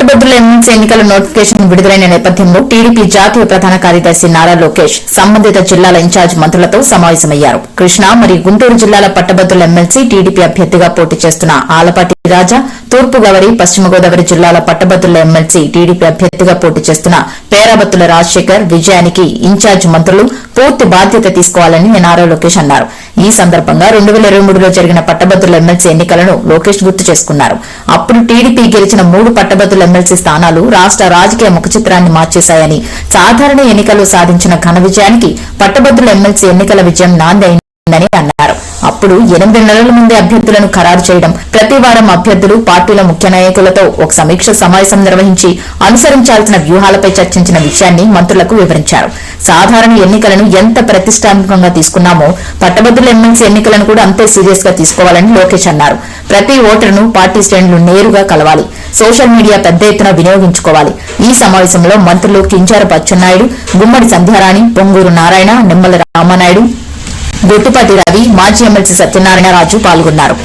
పట్టభద్రుల ఎమ్మెల్సీ ఎన్నికల నోటిఫికేషన్ విడుదలైన నేపథ్యంలో టీడీపీ జాతీయ ప్రధాన కార్యదర్శి నారా లోకేష్ సంబంధిత జిల్లాల ఇన్ఛార్జ్ మంత్రులతో సమావేశమయ్యారు. కృష్ణా మరియు గుంటూరు జిల్లాల పట్టభద్రుల ఎమ్మెల్సీ టీడీపీ అభ్యర్థిగా పోటీ చేస్తున్న ఆలపాటి రాజా తూర్పు గోదావరి పశ్చిమ గోదావరి జిల్లాల పట్టభద్రుల ఎమ్మెల్సీ టీడీపీ అభ్యర్థిగా పోటీ చేస్తున్న పేరాబత్తుల రాజశేఖర్ విజయానికి ఇన్ఛార్జ్ మంత్రులు పూర్తి బాధ్యత తీసుకోవాలని నారా లోకేష్ అన్నారు. ఈ సందర్భంగా రెండు వేల ఇరవై మూడులో జరిగిన పట్టభద్రుల ఎమ్మెల్సీ ఎన్నికలను లోకేష్ గుర్తు చేసుకున్నారు. అప్పుడు టీడీపీ గెలిచిన మూడు పట్టభద్రుల ఎమ్మెల్సీ స్థానాలు రాష్ట రాజకీయ ముఖ చిత్రాన్ని మార్చేశాయని సాధారణ ఎన్నికల్లో సాధించిన ఘన విజయానికి పట్టభద్రుల ఎమ్మెల్సీ ఎన్నికల విజయం నాంది అయిందని అన్నారు. అప్పుడు ఎనిమిది నెలల ముందే అభ్యర్థులను ఖరారు చేయడం ప్రతి వారం అభ్యర్థులు పార్టీల ముఖ్య నాయకులతో ఒక సమీక్ష సమావేశం నిర్వహించి అనుసరించాల్సిన వ్యూహాలపై చర్చించిన విషయాన్ని మంత్రులకు వివరించారు. సాధారణ ఎన్నికలను ఎంత ప్రతిష్టాత్మకంగా తీసుకున్నామో పట్టభద్రుల ఎమ్మెల్సీ ఎన్నికలను కూడా అంతే సీరియస్గా తీసుకోవాలని లోకేష్ అన్నారు. ప్రతి ఓటరును పార్టీ శ్రేణులు నేరుగా కలవాలి సోషల్ మీడియా పెద్ద ఎత్తున వినియోగించుకోవాలి. ఈ సమావేశంలో మంత్రులు కించారపు అచ్చెన్నాయుడు గుమ్మడి సంధ్యారాణి పొంగూరు నారాయణ నిమ్మల రామనాయుడు గొట్టుపాటి రవి మాజీ ఎమ్మెల్సీ సత్యనారాయణ రాజు పాల్గొన్నారు.